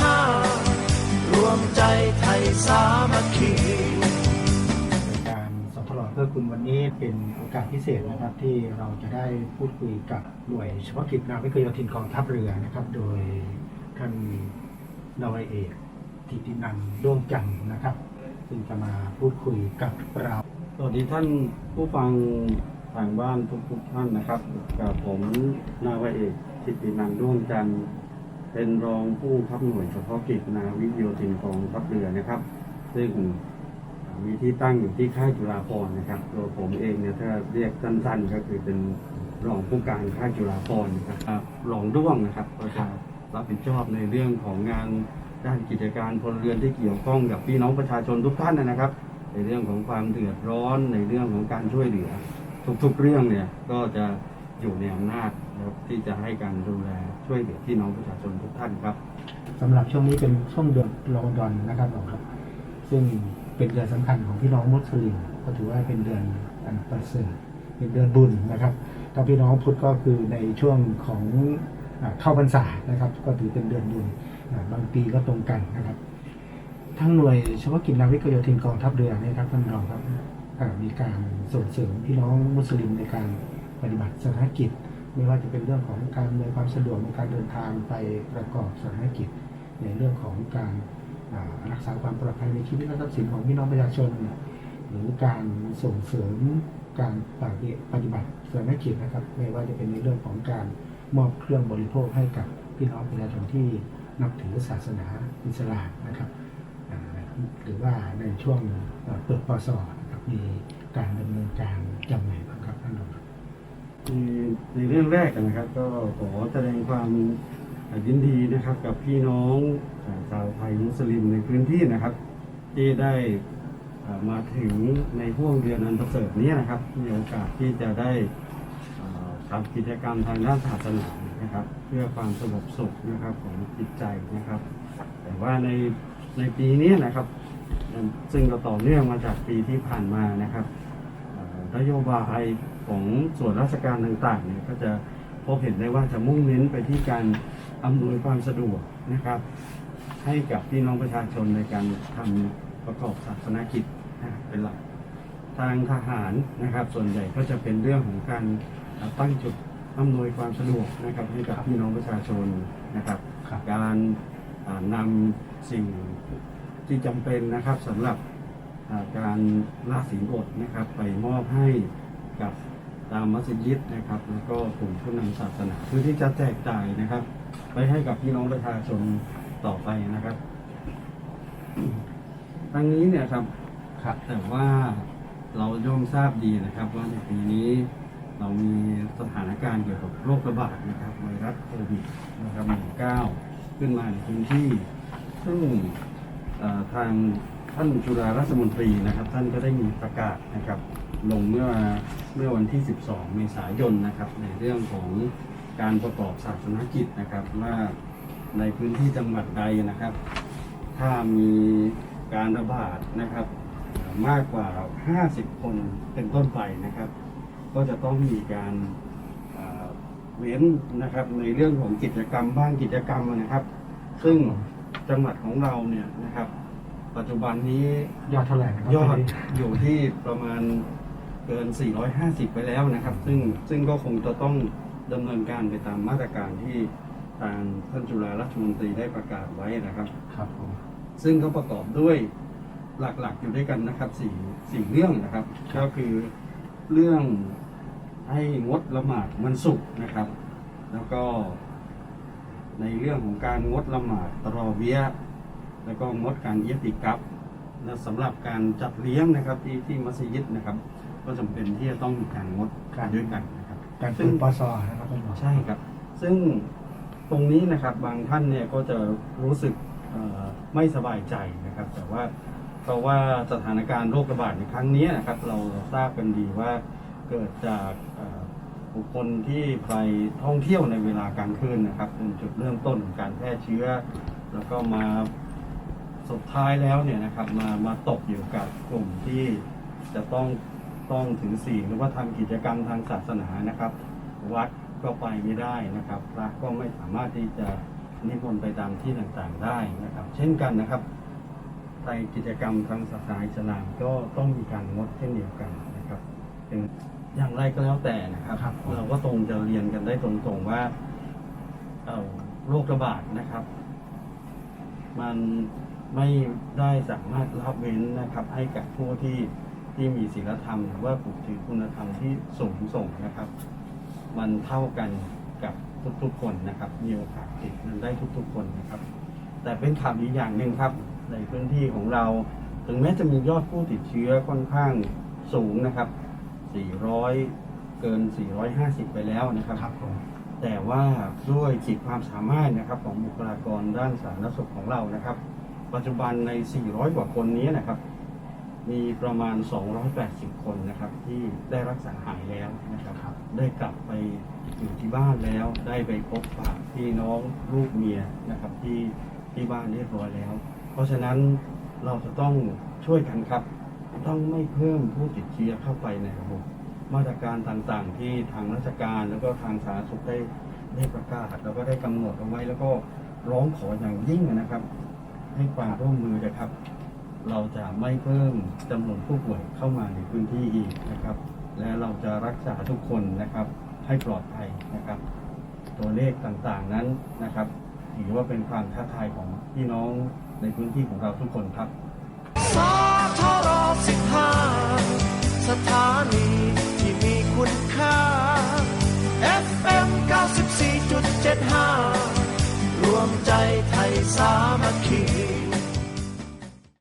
ห้ารวมใจไทยสามัคคีรายการสทรเพื่อคุณวันนี้เป็นโอกาสพิเศษนะครับที่เราจะได้พูดคุยกับหน่วยเฉพาะกิจนาวิกโยธินกองทัพเรือนะครับ โดยท่านนาวาเอกทิตินันท์ด้วงจันทร์นะครับ ซึ่งจะมาพูดคุยกับเราสวัสดีท่านผู้ฟังทางบ้านทุกทุกๆท่านนะครับ กับผมนาวาเอกทิตินันท์ด้วงจันทร์ เป็นรองผู้บังคับหน่วยเฉพาะกิจนาวิกโยธินกองทัพเรือนะครับ ซึ่งมีที่ตั้งอยู่ที่ค่ายจุฬาภรณ์นะครับตัวผมเองเนี่ยถ้าเรียกสั้นๆ ก็คือเป็นรองผู้การค่ายจุฬาภรณ์นะครับอ่ารองด้วงนะครับก็จะรับผิดชอบในเรื่องของงานด้านกิจการพลเรือนที่เกี่ยวข้องกับพี่น้องประชาชนทุกท่านนะครับ ในเรื่องของความเดือดร้อนในเรื่องของการช่วยเหลือ ทุกๆเรื่องเนี่ยก็จะอยู่ในอำนาจ นะครับที่จะให้การดูแลช่วยเหลือพี่น้องประชาชนทุกท่านครับ สำหรับช่วงนี้เป็นช่วงเดือนรอมฎอนนะครับผมครับ ซึ่งเป็นเดือนสำคัญของพี่น้องมุสลิมก็ถือว่าเป็นเดือนอันประเสริฐเป็นเดือนบุญนะครับถ้าพี่น้องพุทธก็คือในช่วงของอ่าเข้าพรรษานะครับ ก็ถือเป็นเดือนบุญอ่าบางปีก็ตรงกันนะครับ ทั้งหน่วยเฉพาะกิจนาวิกโยธินกองทัพเรือเนะครับท่านรองครับอ่ามีการส่งเสริมพี่น้องมุสลิมในการปฏิบัติศานกิจ ไม่ว่าจะเป็นเรื่องของการอำนวยความสะดวกในการเดินทางไปประกอบศานกิจ ในเรื่องของการรักษาความปลอดภัยในชีวิตและทรัพย์สินของพี่น้องประชาชนหรือการส่งเสริมการปฏิบัติศานกิจนะครับไม่ว่าจะเป็นในเรื่องของการมอบเครื่องบริโภคให้กับพี่น้องประชาชนที่นับถือศาสนาอิสลามนะครับหรือว่าในช่วงเอ่อเปิดปศนะครับมีการดำเนินการจำหน่ายบ้างครับท่านรองครับ ในในเรื่องแรกนะครับ ก็ขอแสดงความยินดีนะครับ กับพี่น้องชาวไทยมุสลิมในพื้นที่นะครับ ที่ได้มาถึงในห่วงเดือนอันประเสริฐนี้นะครับ มีโอกาสที่จะได้ทำกิจกรรมทางด้านศาสนานะครับ เพื่อความสงบสุขนะครับของจิตใจนะครับ แต่ว่าในในปีนี้นะครับ ซึ่งก็ต่อเนื่องมาจากปีที่ผ่านมานะครับนโยบาย ของส่วนราชการต่างๆเนี่ยก็จะพบเห็นได้ว่าจะมุ่งเน้นไปที่การอำนวยความสะดวกนะครับ ให้กับพี่น้องประชาชนในการทำประกอบศาสนกิจนะเป็นหลักทางทหารนะครับ ส่วนใหญ่ก็จะเป็นเรื่องของการตั้งจุดอำนวยความสะดวกนะครับให้กับพี่น้องประชาชนนะครับครับการอ่านำสิ่งที่จำเป็นนะครับสำหรับอ่าการละศีลอดนะครับ ไปมอบให้กับ ตามมัสยิดนะครับ แล้วก็กลุ่มผู้นำศาสนาเพื่อที่จะแจกจ่ายนะครับ ไปให้กับพี่น้องประชาชนต่อไปนะครับทางนี้เนี่ยครับครับ แต่ว่าเราย่อมทราบดีนะครับ ว่าในปีนี้เรามีสถานการณ์เกี่ยวกับโรคระบาดนะครับไวรัสโควิดนะครับ19ขึ้นมาในพื้นที่ซึ่งเอ่อทาง ท่านจุฬารัฐมนตรีนะครับ ท่านก็ได้มีประกาศนะครับ ลงเมื่อเมื่อวันที่ 12 เมษายนนะครับ ในเรื่องของการประกอบศาสนกิจนะครับว่าในพื้นที่จังหวัดใดนะครับ ถ้ามีการระบาดนะครับ มากกว่า 50 คนเป็นต้นไปนะครับ ก็จะต้องมีการเอ่อเว้นนะครับในเรื่องของกิจกรรมบ้างกิจกรรมนะครับ ซึ่งจังหวัดของเราเนี่ยนะครับ ปัจจุบันนี้ยอดเท่าไหร่นะครับยอดอยู่ที่ประมาณเกิน 450 ไปแล้วนะครับ ซึ่งซึ่งก็คงจะต้องดำเนินการไปตามมาตรการที่ทางท่านจุฬารัฐมนตรีได้ประกาศไว้นะครับ ครับผมซึ่งก็ประกอบด้วยหลักๆอยู่ด้วยกันนะครับสี่สี่เรื่องนะครับ ก็คือเรื่องให้งดละหมาดวันศุกร์นะครับ แล้วก็ในเรื่องของการงดละหมาดตรอเวียะ แล้วก็งดการเอียติกับและสำหรับการจัดเลี้ยงนะครับที่ที่มัสยิดนะครับ ก็จำเป็นที่จะต้องมีการงดการด้วยกันนะครับการซึ่เปิงดปศนะครับท่านรองใช่ครับ ซึ่งตรงนี้นะครับบางท่านเนี่ยก็จะรู้สึกเอ่อไม่สบายใจนะครับ แต่ว่าเพราะว่าสถานการณ์โรคระบาดในครั้งนี้นะครับ เราทราบกันดีว่าเกิดจากเอ่อบุคคลที่ไปท่องเที่ยวในเวลากลางคืนนะครับเป็นจุดเริ่มต้นของการแพร่เชื้อ แล้วก็มา สุดท้ายแล้วเนี่ยนะครับมามาตกอยู่กับกลุ่มที่จะต้องต้องถือศีลหรือว่าทำกิจกรรมทางศาสนานะครับ วัดก็ไปไม่ได้นะครับพระก็ไม่สามารถที่จะนิมนต์ไปตามที่ต่างๆได้นะครับ เช่นกันนะครับในกิจกรรมทางศาสนาอิสลามก็ต้องมีการงดเช่นเดียวกันนะครับเป็นอย่างไรก็แล้วแต่นะครับครับเราก็ตรงจะเรียนกันได้ตรงๆว่าเอ่อโรคระบาดนะครับ มัน ไม่ได้สามารถรับเว้นนะครับ ให้กับผู้ที่ที่มีศีลธรรม หรือว่าปลูกถือคุณธรรมที่สูงส่งนะครับ มันเท่ากันกับทุกๆคนนะครับ มีโอกาสติดมันได้ทุกๆคนนะครับ แต่เป็นข่าวดีอย่างหนึ่งครับ ในพื้นที่ของเราถึงแม้จะมียอดผู้ติดเชื้อค่อนข้างสูงนะครับ 400 เกิน 450 ไปแล้วนะครับครับผมแต่ว่าด้วยขีดความสามารถนะครับของบุคลากรด้านสาธารณสุขของเรานะครับ ปัจจุบันใน 400 กว่าคนนี้นะครับ มีประมาณ 280 คนนะครับ ที่ได้รักษาหายแล้วนะครับครับ ได้กลับไปอยู่ที่บ้านแล้ว ได้ไปพบปะพี่น้องลูกเมียนะครับที่ที่บ้านเรียบร้อยแล้ว เพราะฉะนั้นเราจะต้องช่วยกันครับ ต้องไม่เพิ่มผู้ติดเชื้อเข้าไปในระบบมาตรการต่างๆ ที่ทางราชการแล้วก็ทางสาธารณสุขได้ได้ประกาศแล้วก็ได้กำหนดเอาไว้แล้วก็ร้องขออย่างยิ่งนะครับ ให้ความร่วมมือนะครับ เราจะไม่เพิ่มจำนวนผู้ป่วยเข้ามาในพื้นที่อีกนะครับ และเราจะรักษาทุกคนนะครับ ให้ปลอดภัยนะครับ ตัวเลขต่างๆนั้นนะครับถือว่าเป็นความท้าทายของพี่น้องในพื้นที่ของเราทุกคนครับสทรสิบห้าสถานีที่มีคุณค่า FM 94.75 วมใจไทยสามัคคี